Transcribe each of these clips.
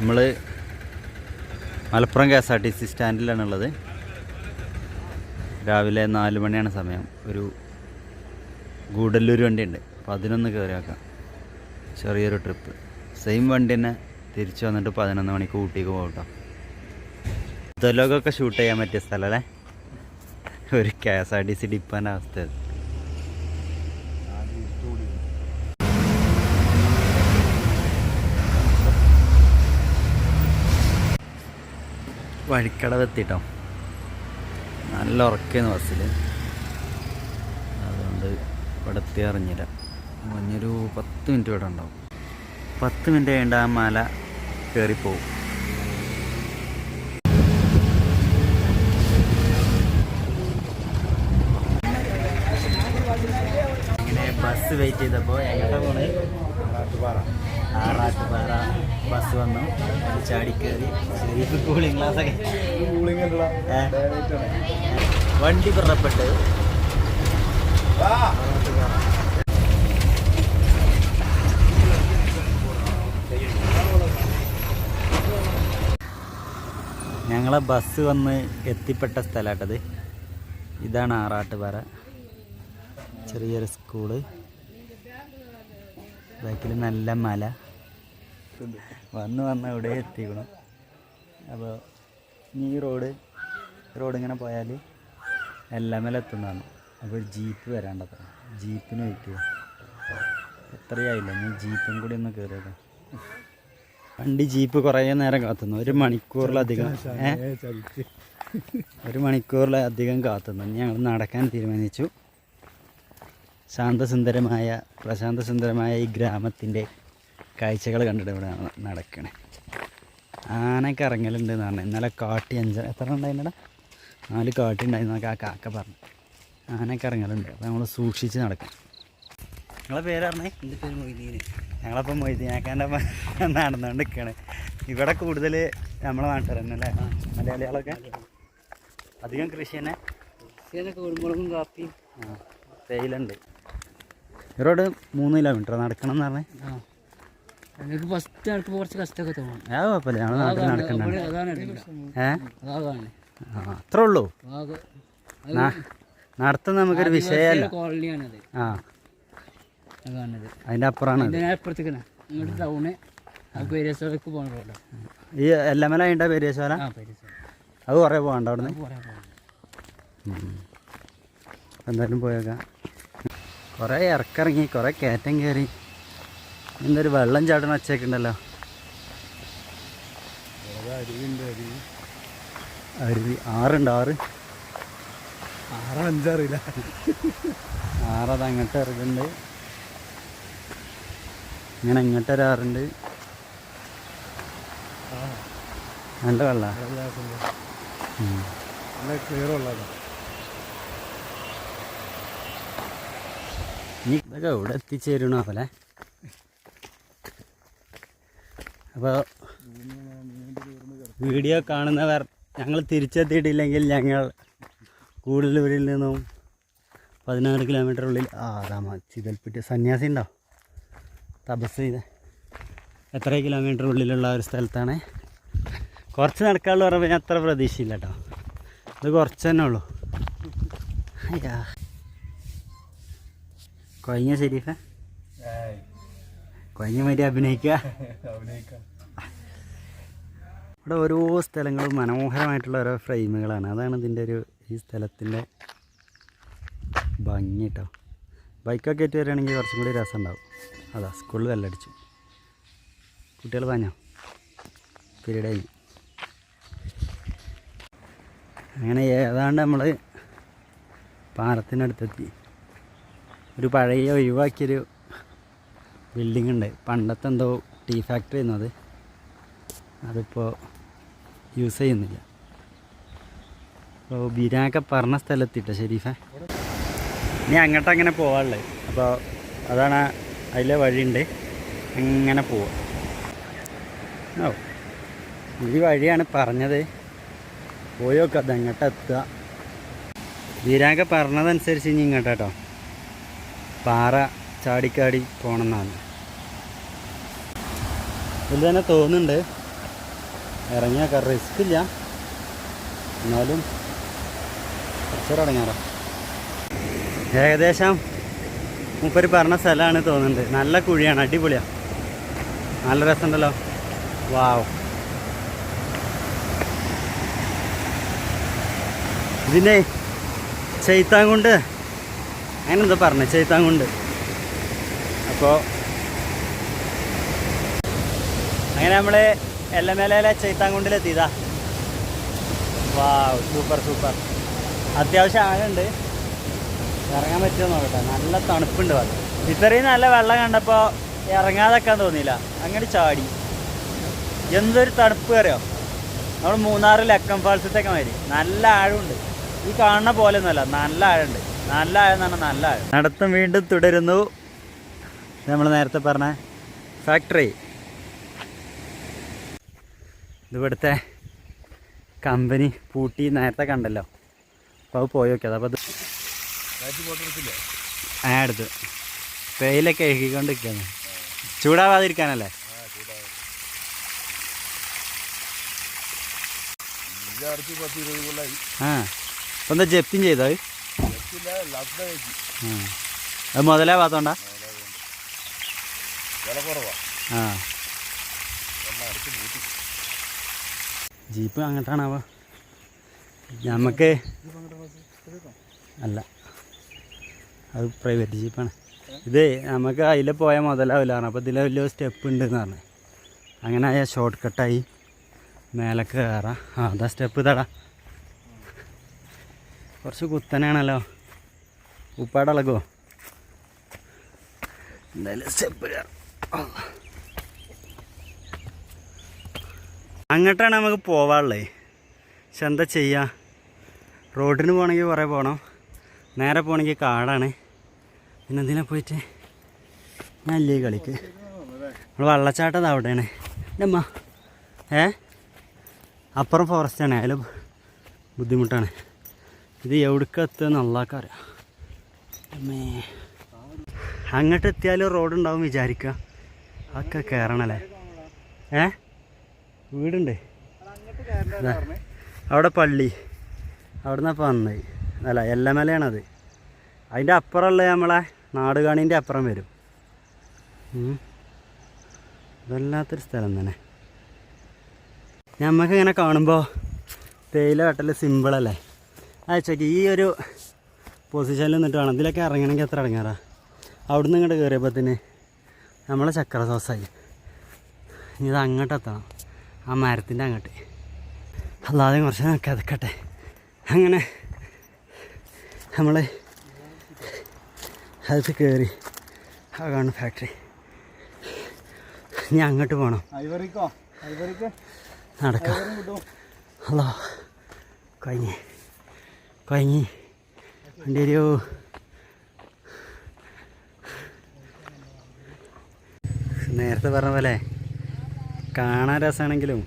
നമ്മൾ Malappuram K S R T C സ്റ്റാൻഡിലാണുള്ളത്. രാവിലെ നാല് മണിയാണ് സമയം. ഒരു ഗൂഡല്ലൂർ വണ്ടിയുണ്ട്. അപ്പോൾ അതിനൊന്ന് കയറി വെക്കാം ചെറിയൊരു ട്രിപ്പ് സെയിം വണ്ടി തന്നെ തിരിച്ചു വന്നിട്ട് പതിനൊന്ന് മണിക്ക് ഊട്ടിക്ക് പോകും കേട്ടോ ദലോകൊക്കെ ഷൂട്ട് ചെയ്യാൻ പറ്റിയ സ്ഥലമല്ലേ ഒരു K S R T C ഡിപ്പാന്റെ അവസ്ഥ. അത്. വഴിക്കടവെത്തിട്ടോ. നല്ല ഉറക്കായിരുന്നു ബസ്സിൽ അതുകൊണ്ട് ഇവിടെ എത്തി അറിഞ്ഞില്ല. മഞ്ഞൊരു പത്ത് മിനിറ്റ് ഇവിടെ ഉണ്ടാവും. പത്ത് മിനിറ്റ് കഴിഞ്ഞ ആ മല കയറിപ്പോവും ഇങ്ങനെ ബസ് വെയിറ്റ് ചെയ്തപ്പോൾ എങ്ങനെ പോണേ? ആറാട്ടുപാറ ബസ് വന്നു. ചാടിക്കേറി ചാടി കയറി ശരിക്ക് കൂളിംഗ് ഗ്ലാസ് ഒക്കെ. ഏ? വണ്ടി പുറപ്പെട്ട്. ഞങ്ങളെ ബസ് വന്ന് എത്തിപ്പെട്ട സ്ഥലമാട്ടത് ഇതാണ് ആറാട്ടുപാറ. ചെറിയൊരു സ്കൂൾ. ബാക്കിൽ നല്ല മല. വന്ന് വന്ന് ഇവിടെ എത്തിക്കണം. അപ്പോൾ ഈ റോഡ് റോഡ് ഇങ്ങനെ പോയാൽ എല്ലമല എത്തുന്നതാണ്. അപ്പോൾ ഒരു ജീപ്പ് വരാണ്ടത്ര ജീപ്പിന് വെയിറ്റ് ചെയ്യാം എത്രയായില്ല? ഞാൻ ജീപ്പും കൂടി ഒന്ന് കയറിയത് വണ്ടി ജീപ്പ് കുറേ നേരം കാത്തുന്നു. ഒരു മണിക്കൂറിലധികം. ഒരു മണിക്കൂറിലധികം കാത്തുന്നു. ഞങ്ങൾ നടക്കാൻ തീരുമാനിച്ചു. ശാന്തസുന്ദരമായ പ്രശാന്തസുന്ദരമായ ഈ ഗ്രാമത്തിന്റെ കാഴ്ചകൾ കണ്ടിട്ട് ഇവിടെ നടക്കണേ. ആനയൊക്കെ ഇറങ്ങലുണ്ട് എന്ന് പറഞ്ഞു. ഇന്നലെ കാട്ടി അഞ്ച് എത്ര ഉണ്ടായിരുന്നടാ? നാല് കാട്ടി ഉണ്ടായിരുന്നൊക്കെ ആ കാക്ക പറഞ്ഞു. ആനയൊക്കെ ഇറങ്ങലുണ്ട്. അപ്പോൾ നമ്മൾ സൂക്ഷിച്ച് നടക്കണം. നിങ്ങളെ പേരറിഞ്ഞേ എന്റെ പേര് മൊയ്തീന് ഞങ്ങളപ്പം മൊയ്തീനാക്കാന്റെ നടന്നുകൊണ്ട് നിൽക്കണേ ഇവിടെ കൂടുതൽ നമ്മളെ നാട്ടുകാർ തന്നെ അല്ലേ? മലയാളികളൊക്കെ? അധികം കൃഷി തന്നെ കൃഷി തന്നെ കുരുമുളകും കാപ്പിയും. ആ. ഇവരോട് മൂന്ന് കിലോമീറ്റർ നടക്കണം എന്ന് പറഞ്ഞേ. എനിക്ക് ഫസ്റ്റ് നടക്കുമ്പോൾ കുറച്ച് കഷ്ടമൊക്കെ തോന്നും. ആ കുഴപ്പമില്ല. ഞങ്ങൾ നാട്ടിൽ നടക്കണ്ട. അതാണ് എടുക്കുക ഏ? അതാണ്. അത്രേ ഉള്ളൂ. ആകെ നാ- നടത്തം നമുക്കൊരു വിഷയമല്ല. അതിന്റെ ആ. അതിന്റെ അപ്പുറമാണ് ഇങ്ങോട്ട് ടൗണ് പോകണ റോഡ് ഈ എല്ലാമല അതിന്റെ പെരിയശോല അത് കുറേ പോകണ്ട അവിടെ നിന്ന് എന്തായാലും പോയേക്കാം. കുറേ ഇറക്കിറങ്ങി കുറേ കയറ്റം കയറി എന്തൊരു വെള്ളം ചാടുന്ന ഒച്ചയൊക്കെ ഉണ്ടല്ലോ അരുവി. ആറുണ്ട് ആറ്. ആറ് അഞ്ചറിയില്ല ആറത് അങ്ങോട്ട് ഇറങ്ങുന്നുണ്ട് ഇങ്ങനെ ഇങ്ങോട്ട് ഒരാറുണ്ട് നല്ല വെള്ളം. നല്ല ക്ലിയർ ഇനി ഇതൊക്കെ ഇവിടെ എത്തിച്ചേരണോ അല്ലേ അപ്പോൾ വീഡിയോ കാണുന്നവർ ഞങ്ങൾ തിരിച്ചെത്തിയിട്ടില്ലെങ്കിൽ ഞങ്ങൾ കൂടുതലൂരിൽ നിന്നും പതിനാറ് കിലോമീറ്റർ ഉള്ളിൽ ആ അതാ ചിതൽപ്പെട്ടി സന്യാസി ഉണ്ടോ? തപസ് ചെയ്ത് എത്ര കിലോമീറ്റർ ഉള്ളിലുള്ള ഒരു സ്ഥലത്താണ്. കുറച്ച് നടക്കാനുള്ള പറഞ്ഞാൽ അത്ര പ്രതീക്ഷയില്ല കേട്ടോ. ഇത് കുറച്ച് തന്നെ ഉള്ളൂ. അയ്യാ കൊയഞ്ഞ ശരീഫ. കൊയഞ്ഞ മതി അഭിനയിക്കുക. അഭിനയിക്കാം ഇവിടെ ഓരോ സ്ഥലങ്ങളും മനോഹരമായിട്ടുള്ള ഓരോ ഫ്രെയിമുകളാണ്. അതാണ് ഇതിന്റെ ഒരു ഈ സ്ഥലത്തിന്റെ ഭംഗി കേട്ടോ ബൈക്കൊക്കെ ആയിട്ട് വരികയാണെങ്കിൽ കുറച്ചും കൂടി രസം ഉണ്ടാവും അതാ സ്കൂളിൽ വെല്ലടിച്ചു കുട്ടികൾ പറഞ്ഞോ പീരീഡ് കഴിഞ്ഞു അങ്ങനെ ഏതാണ്ട് നമ്മൾ പാലത്തിനടുത്തെത്തി ഒരു പഴയ ഒഴിവാക്കിയൊരു ബിൽഡിംഗ് ഉണ്ട് പണ്ടത്തെ എന്തോ ടീ ഫാക്ടറി അത്. അതിപ്പോൾ യൂസ് ചെയ്യുന്നില്ല. അപ്പോൾ ബിരാനൊക്കെ പറഞ്ഞ സ്ഥലത്തിട്ടോ ഷെരീഫ? ഇനി അങ്ങോട്ട് അങ്ങനെ പോകാനുള്ളത് അപ്പോൾ അതാണ് അതിലെ വഴിയുണ്ട്. അങ്ങനെ പോവാം. ഓ ഈ വഴിയാണ് പറഞ്ഞത്. പോയോക്കത് അങ്ങോട്ട് എത്തുക ബീരാങ്ക പറഞ്ഞതനുസരിച്ച് ഇനി ഇങ്ങോട്ടോ കേട്ടോ പാറ ചാടിക്കാടി പോകണമെന്നാണ് ഇതിൽ തന്നെ തോന്നുന്നുണ്ട്. ഇറങ്ങിയാൽ റിസ്ക് ഇല്ല. എന്നാലും കുറച്ചുകൂടെ ഏകദേശം മുപ്പര് പറഞ്ഞ സ്ഥലമാണ് തോന്നുന്നുണ്ട്. നല്ല കുഴിയാണ്. അടിപൊളിയാണ് നല്ല രസമുണ്ടല്ലോ. വാവ്. ഇതിന്റെ ചെയ്ത്താങ്കുണ്ട് അങ്ങനെ എന്താ പറഞ്ഞ ചേത്താൻ ചെയ്ത്താങ്കുണ്ട് അപ്പോൾ അങ്ങനെ നമ്മൾ എല്ലമേലെ ചെയ്ത്താങ്കുണ്ടിലെത്തിയതാ വാ സൂപ്പർ സൂപ്പർ അത്യാവശ്യം ആഴുണ്ട് ഇറങ്ങാൻ പറ്റുമോ നോക്കട്ടെ. നല്ല തണുപ്പുണ്ട് വെള്ളം ഇത്രയും നല്ല വെള്ളം കണ്ടപ്പോൾ ഇറങ്ങാതെക്കാൻ തോന്നിയില്ല. അങ്ങനെ ചാടി. എന്തൊരു തണുപ്പ് അറിയോ? നമ്മൾ മൂന്നാറ് അക്കം ഫാൾസത്തൊക്കെ മാതിരി. നല്ല ആഴമുണ്ട്. ഈ കാണുന്ന പോലെ ഒന്നുമല്ല നല്ല ആഴമുണ്ട്. നല്ല ആയെന്നാണ് നല്ല നടത്തും വീണ്ടും തുടരുന്നു. നമ്മൾ നേരത്തെ പറഞ്ഞ ഫാക്ടറി ഇതിവിടുത്തെ കമ്പനി പൂട്ടി നേരത്തെ കണ്ടല്ലോ. അപ്പോൾ അത് പോയി നോക്കിയത് അപ്പോൾ അത് ആ എടുത്ത്. തേയിലൊക്കെ എഴുകിക്കൊണ്ടിരിക്കുകയാണ് ചൂടാവാതിരിക്കാനല്ലേ? ആ അപ്പം എന്താ ജപ്തിയും ചെയ്തോ അത്? മുതലേ ഭാഗത്തോണ്ടാ ആ. ജീപ്പ് അങ്ങോട്ടാണാവോ നമുക്ക് അല്ല. അത് പ്രൈവറ്റ് ജീപ്പാണ്. ഇത് നമുക്ക് അതിൽ പോയാൽ മുതലാവില്ല പറഞ്ഞു. അപ്പോൾ ഇതിൽ വലിയ സ്റ്റെപ്പ് ഉണ്ട് എന്ന് പറഞ്ഞു. അങ്ങനെ ആയാൽ ഷോർട്ട് കട്ടായി മേലെ കയറാം ആ അതാ സ്റ്റെപ്പ് തടാ കുറച്ച് കുത്തനെയാണല്ലോ. ഉപ്പാട് ഇളകോ എന്തായാലും അങ്ങോട്ടാണ് നമുക്ക് പോവാനുള്ളത് പക്ഷെ എന്താ ചെയ്യുക റോഡിന് പോകണമെങ്കിൽ കുറേ പോകണം. നേരെ പോകണമെങ്കിൽ കാടാണ്. പിന്നെ എന്തിനാ പോയിട്ട്? നല്ല കളിക്ക്. നമ്മൾ വെള്ളച്ചാട്ടം അവിടെയാണ്. അമ്മ. ഏ? അപ്പുറം ഫോറസ്റ്റാണ് അതിൽ ബുദ്ധിമുട്ടാണ്. ഇത് എവിടേക്ക് എത്തുക നല്ലാക്കാൻ അറിയാം. അമ്മേ. അങ്ങോട്ട് എത്തിയാലും റോഡുണ്ടാവും വിചാരിക്കുക അതൊക്കെ കയറണല്ലേ ഏ? വീടുണ്ട്. അവിടെ പള്ളി. അവിടെ നിന്നപ്പോൾ വന്നായി അല്ല എല്ലമലയാണത്. അതിന്റെ അപ്പുറമുള്ള നമ്മളെ നാടുകാണീന്റെ അപ്പുറം വരും. വല്ലാത്തൊരു സ്ഥലം തന്നെ. നമുക്ക് കാണുമ്പോൾ തേയില വെട്ടൽ സിമ്പിളല്ലേ അയച്ചോക്കി ഈ ഒരു പൊസിഷനിൽ നിന്നിട്ട് വേണം ഇതിലൊക്കെ ഇറങ്ങണമെങ്കിൽ എത്ര ഇറങ്ങാറാ? അവിടുന്ന് ഇങ്ങോട്ട് കയറിയപ്പോഴത്തേന് നമ്മളെ ചക്ര സോസായി ഇനി ഇത് അങ്ങോട്ട് എത്തണം. ആ മരത്തിന്റെ അങ്ങോട്ട്. അല്ലാതെ കുറച്ച് നമുക്ക് അതൊക്കട്ടെ. അങ്ങനെ നമ്മൾ അത് കയറി അതാണ് ഫാക്ടറി ഇനി അങ്ങോട്ട് പോകണം നടക്കാം. ഹലോ കഴിഞ്ഞ് കഴിഞ്ഞ് വണ്ടി വരുമോ നേരത്തെ പറഞ്ഞ പോലെ കാണാൻ രസമാണെങ്കിലും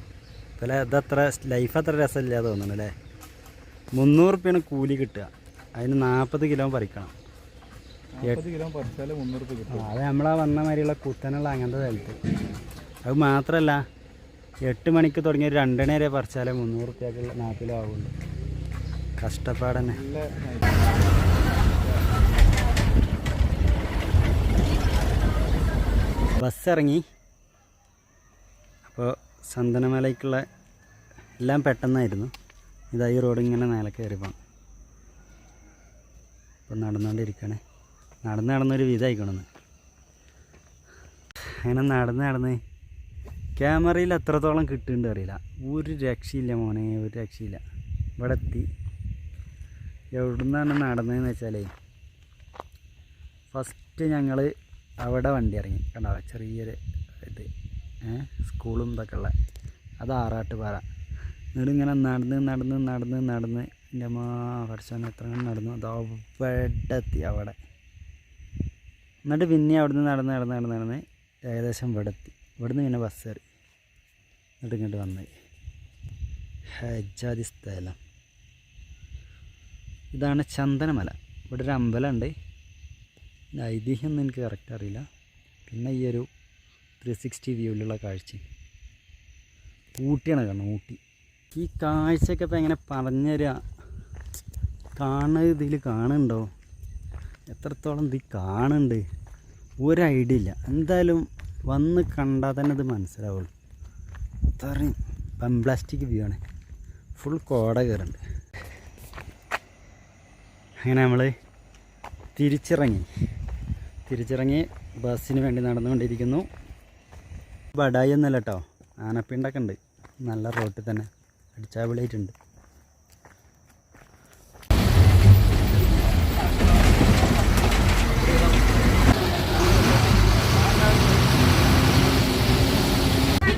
പോലെ ഇതത്ര ലൈഫ് അത്ര രസമില്ല തോന്നുന്നു അല്ലേ? മുന്നൂറ് റുപ്യാണ് കൂലി കിട്ടുക. അതിന് നാൽപ്പത് കിലോ പറിക്കണം. അത് നമ്മളാ വന്ന മാതിരിയുള്ള കുത്തനുള്ള അങ്ങനത്തെ സ്ഥലത്ത്. അത് മാത്രമല്ല എട്ട് മണിക്ക് തുടങ്ങിയ ഒരു രണ്ടണി വരെ പറിച്ചാലേ മുന്നൂറ് റുപ്യക്കുള്ള നാൽപ്പത് ആവുള്ളൂ. കഷ്ടപ്പാട് തന്നെ ബസ് ഇറങ്ങി അപ്പോൾ സന്തനമലയ്ക്കുള്ള എല്ലാം പെട്ടെന്നായിരുന്നു. ഇതാ ഈ റോഡ് ഇങ്ങനെ നേരെ കയറി പോകണം അപ്പോൾ നടന്നുകൊണ്ടിരിക്കണേ നടന്ന് നടന്നൊരു വിധമായിക്കണമെന്ന് അങ്ങനെ നടന്ന് നടന്ന് ക്യാമറയിൽ എത്രത്തോളം കിട്ടുന്നുണ്ട് അറിയില്ല. ഒരു രക്ഷയില്ല മോനെ ഒരു രക്ഷയില്ല. ഇവിടെ എത്തി എവിടുന്നാണ് നടന്നതെന്ന് വെച്ചാലേ ഫസ്റ്റ് ഞങ്ങൾ അവിടെ വണ്ടി ഇറങ്ങി. കണ്ടോ? ചെറിയൊരു ഇത്. സ്കൂളും ഇതൊക്കെ ഉള്ള. അത് ആറാട്ടുപാറ. എന്നിട്ട് ഇങ്ങനെ നടന്ന് നടന്ന് നടന്ന് നടന്ന് എന്റെ അമ്മ പഠിച്ചോന്ന് എത്ര നടന്നു. അത് അവിടെ എത്തി അവിടെ. എന്നിട്ട് പിന്നെ അവിടുന്ന് നടന്ന് നടന്ന് നടന്ന് നടന്ന് ഏകദേശം ഇവിടെ എത്തി ഇവിടുന്ന് പിന്നെ ബസ് കയറി. എന്നിട്ട് ഇങ്ങോട്ട് വന്നത് ഹജ്ജാതി സ്ഥലം. ഇതാണ് ചന്ദനമല. ഇവിടെ ഒരു അമ്പലമുണ്ട്. ഇതിന്റെ ഐതിഹ്യമൊന്നും എനിക്ക് കറക്റ്റ് അറിയില്ല. പിന്നെ ഈ ഒരു ത്രീ സിക്സ്റ്റി വ്യൂവിലുള്ള കാഴ്ച. ഊട്ടിയാണ് കാണുന്നത് ഊട്ടി. ഈ കാഴ്ചയൊക്കെ ഇപ്പം എങ്ങനെ പറഞ്ഞുതരിക കാണുന്നത് ഇതിൽ കാണുന്നുണ്ടോ? എത്രത്തോളം ഇത് കാണുന്നുണ്ട്? ഒരു ഐഡിയ ഇല്ല. എന്തായാലും വന്ന് കണ്ടാൽ തന്നെ ഇത് മനസ്സിലാവുള്ളൂ. അത്രയും പംപ്ലാസ്റ്റിക് വ്യൂ ആണ്. ഫുൾ കോട കയറുന്നുണ്ട്. അങ്ങനെ നമ്മൾ തിരിച്ചിറങ്ങി. തിരിച്ചിറങ്ങി ബസ്സിന് വേണ്ടി നടന്നുകൊണ്ടിരിക്കുന്നു. ബഡായി ഒന്നല്ല കേട്ടോ ആനപ്പിണ്ടൊക്കെ ഉണ്ട്. നല്ല റോട്ടിൽ തന്നെ അടിച്ചാവിളിയായിട്ടുണ്ട്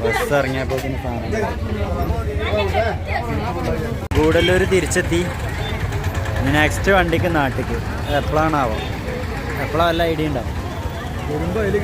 ബസ് ഇറങ്ങിയപ്പോൾ ഗൂഡല്ലൂർ തിരിച്ചെത്തി. ഇനി നെക്സ്റ്റ് വണ്ടിക്ക് നാട്ടിക്ക്. എപ്പോഴാണാവോ എപ്പോഴാണ് വല്ല ഐഡിയ ഉണ്ടാവും വരുമ്പോൾ അതിൽ